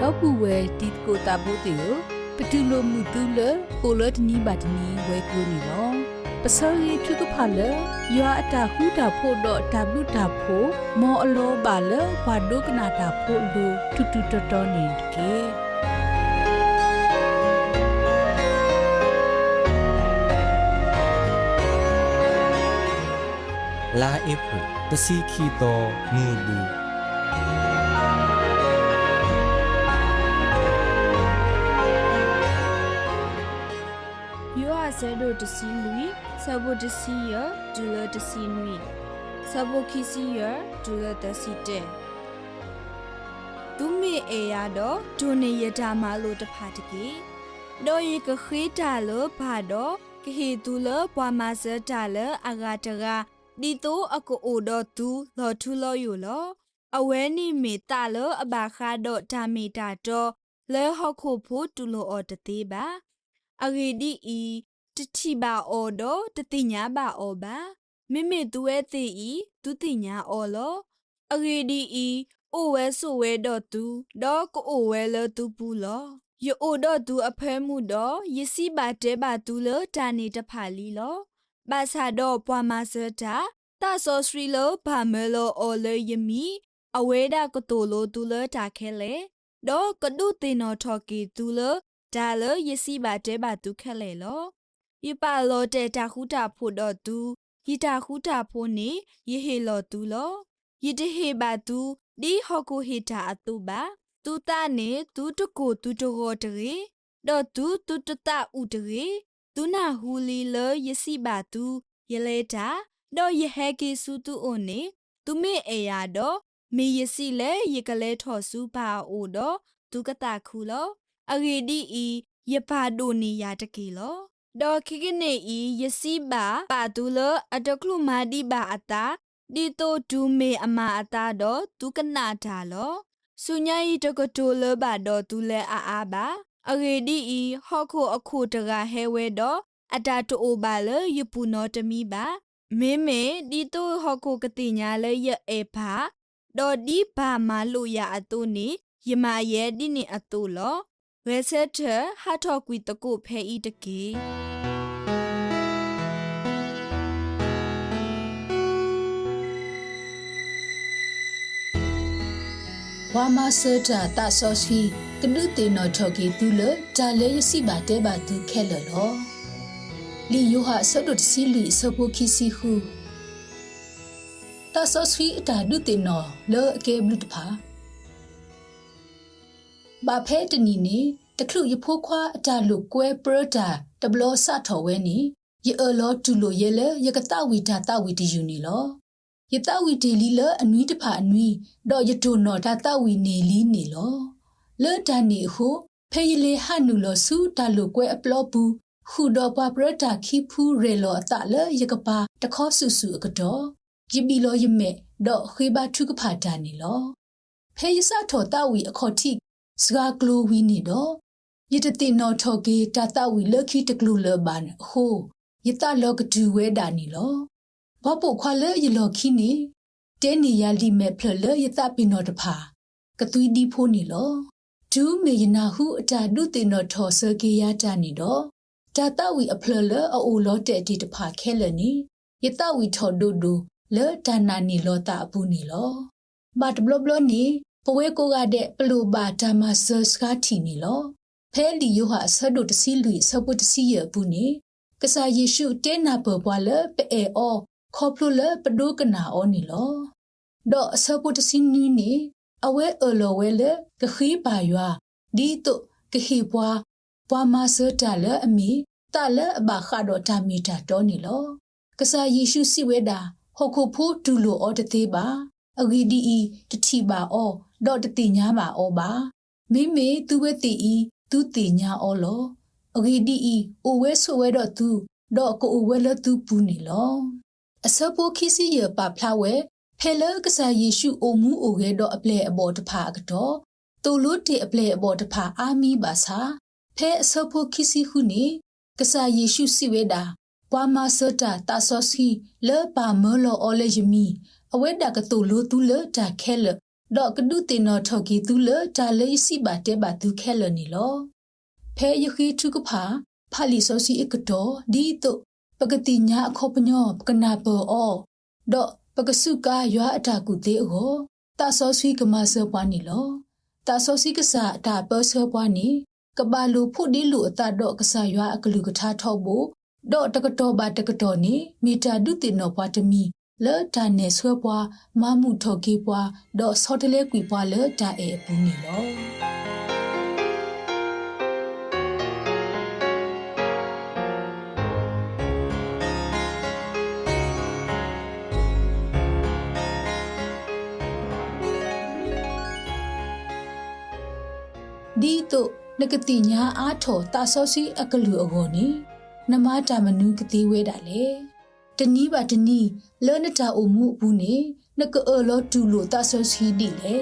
တော့ပူဝဲဒီကိုတာဘုတ်တေကိုပတူလိုမှုတူလကိုလတ်နီဘတ်နီဝဲကူနီနော်ပစောရီသူကဖာလယောအတာဟူတာဖို့တော့ဝတာဖို့မောအလောပါလဘာဒုကနာတာဖို့လူတူတူတတော်နေကေလာအဖူပစီခီတော်ငေဘူး ယောအဆဲတို့တစီလူဆဘတစီယဒူလတစီနွီဆဘခီစီယဒူလတစီတဲ့သူမေအေရတော့ဒုနေယတာမလို့တဖာတကေတော့ရေကခေးတာလို့ဘာတော့ကဟေတူလပွာမဆတာလအဂါတကဒီတိုအကိုအိုတော့သူလော်ထူလော်ယူလောအဝဲနိမေတာလအဘာခါတော့ဓာမီတာတော့လဲဟော့ခုဖို့တူလို့អត់တသေးပါ အဂေဒီဤတတိပါအော်တော့တတိညာပါအော်ပါမိမိသူရဲ့တိဤသူတိညာအော်လောအဂေဒီဤအိုဝဲဆိုဝဲတော့သူတော့ကိုအိုဝဲလသူပူလောယအိုတော့သူအဖဲမှုတော့ယစီပါတဲပါသူလတာနေတဖာလီလောဘာသာတော့ပွာမစတာတဆောစရီလောဘာမဲလောအော်လေယမီအဝဲဒါကတိုလိုသူလတာခဲလေတော့ကဒုတင်တော်ထော်ကီသူလ ဒါလယစီပါတဲပါသူခက်လေလောယပါလောတဲတာခုတာဖို့တော့သူယတာခုတာဖို့နေယဟေလောသူလောယတဟေပါသူဒီဟောကိုဟေတာအတုပါသူတာနေသူတကိုသူတရောတရေတော့သူသူတတဥတရေသူနာဟူလီလယစီပါသူယလေတာတော့ယဟဲကေစုသူအိုနေသူမေအေယာတော့မေယစီလေယကလဲထော်စုပါအိုတော့သူကတာခုလော အဂေဒီဤယပါဒိုနီယာတကေလောဒေါ်ခိကနေဤယစီပါပါတူလအတကလုမာဒီပါအတာဒီတိုဒူမေအမအတာတော့ဒုကနာတာလောဆုညာဤတကတိုလပါတော့သူလဲအာအာပါအဂေဒီဤဟော့ခိုအခုတကဟဲဝဲတော့အတာတိုပါလယပူနောတမီပါမေမေဒီတိုဟော့ခိုကတိညာလဲရအေဖာဒေါ်ဒီဘာမလို့ရအတုနေယမရဲ့ဒီနေအတုလော ဝဲဆက်ထဟာထော့ကွီတကုဖဲဤတကေဝါမဆတာတာဆောစီကနုတေနော်ထော်ကီတူလဒါလေယစီပါတဲပါသူခဲလလောလီယိုဟာဆဒုတ်စီလီဆပိုခီစီဟုတာဆောစီအတာဒုတေနော်လောအကေဘလူတဖာ ဘာဖဲတနီနေတခလူရဖိုးခွာအတာလူကွဲပရတာတဘလောစထော်ဝဲနေယေအလောတူလိုရဲလေယကတဝီတာတဝီတယူနေလောယတဝီတေလီလအနွီးတဖာအနွီးတော့ယတုနော်ဒါတဝီနေလီနေလောလေတန်နေဟုဖေးလေဟနုလောစုတလူကွဲအပလောဘူးခုတော့ပပရတာခိဖူးရေလောအတလေယကပါတခောဆူဆူအကတော့ယဘီလောယမဲတော့ခေဘာထုကဖာတာနေလောဖေးစထောတဝီအခေါ်တိ စကားကလိုဝီနေတော့ယတတိနော်ထောကေတတဝီလခိတကလူလဘန်ဟိုယတလောကဒူဝဲတာနေလောဘပုခွာလေယလောခိနေတဲနေရလိမဲ့ဖလလေယတပိနောတဖာကသွီဒီဖိုးနေလောဒူးမေယနာဟုအတာဒုတေနောထောဆကေယတာနေတော့တတဝီအဖလလေအိုလောတဲ့ဒီတဖာခဲလနေယတဝီထောဒုဒူလေဒါနာနီလောတာအပူနေလောဘတ်ဘလဘလနီ ပဝဲကိုကတဲ့ပလူဘာဓမ္မဆစကာတီနေလောဖဲလီယိုဟာဆဒုတစီလူဆပုတစီရဘူးနေကစားယေရှုတဲနာပပွားလပဲအောခေါပလူလပဒုကနာအောနီလောဒေါ်ဆပုတစီနီနေအဝဲအလောဝဲလေကခိပါယွာဒီတုကခိပွားပွားမဆတာလအမီတလအဘခါတော့တာမီတာတော်နေလောကစားယေရှုစီဝဲတာဟိုခုဖိုးဒူလိုအော်တသေးပါအဂီဒီအီတတိပါအော ဒေါ်တတိညာပါအောပါမိမေသူဝဲတီအီသူတိညာအောလောအဂီဒီအီအိုဝဲဆိုဝဲတော့သူဒေါ်ကိုအိုဝဲလသူပူနေလောအစပိုခီစီရပါဖလာဝဲဖဲလကစားယေရှုအိုမူအိုခဲတော့အပလေအဘော်တဖာကတော့တူလို့တေအပလေအဘော်တဖာအာမီပါစာဖဲအစပိုခီစီခုနေကစားယေရှုစီဝဲတာပွာမဆတာတာဆောစီလေပါမလောအော်လေယမီအဝဲတာကတူလို့တူလတာခဲလ ဒေါကဒုတင်နော်ထော်ကီသူလဒါလေးစီပါတဲပါသူခဲလနီလောဖဲယခိထုကဖာဖာလီဆိုစီအကတော်ဒီတုပကတိညာအခောပညောပကနာပောအောဒေါပကစုကာရွာအတာကုသေးအောတာဆောဆွီကမဆောပွားနီလောတာဆောစီကစားအတာပောဆောပွားနီကဘာလူဖုတ်ဒီလူအတာတော့ကစားရွာအကလူကထားထောက်ဖို့ဒေါတကတော်ပါတကတော်နီမီတာဒုတင်နော်ပွားတမီ လောဒါနေဆွဲပွားမမှုထော်ကေပွားဒေါဆော်တလဲကွီပွားလောဒါအဲပူနီလောဒီတုနကတိညာအားထော်တာဆောစီအကလူအကောနီနမတာမနုကတိဝဲတာလေ တနီးပါတနီးလောနတာအမှုဘူးနေနကအောလောတူလို့တာဆောစီဒီလေ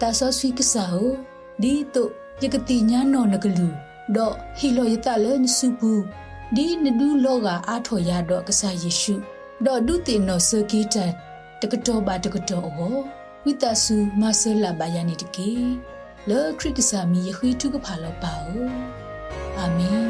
တာဆောစီကစားဟိုဒီတုယကတိညာနော်နကလူဒေါဟီလိုယတလဲနစုဘူးဒီနဒူလောကအားထော်ရတော့ကစားယေရှုဒေါဒုတင်နော်စကီတန်တကတော်ပါတကတော်အောဝိတဆူမဆလာဘယာနီတကေလောခရစ်ကစာမီယခိတုကဖာလောပါအိုအာမင်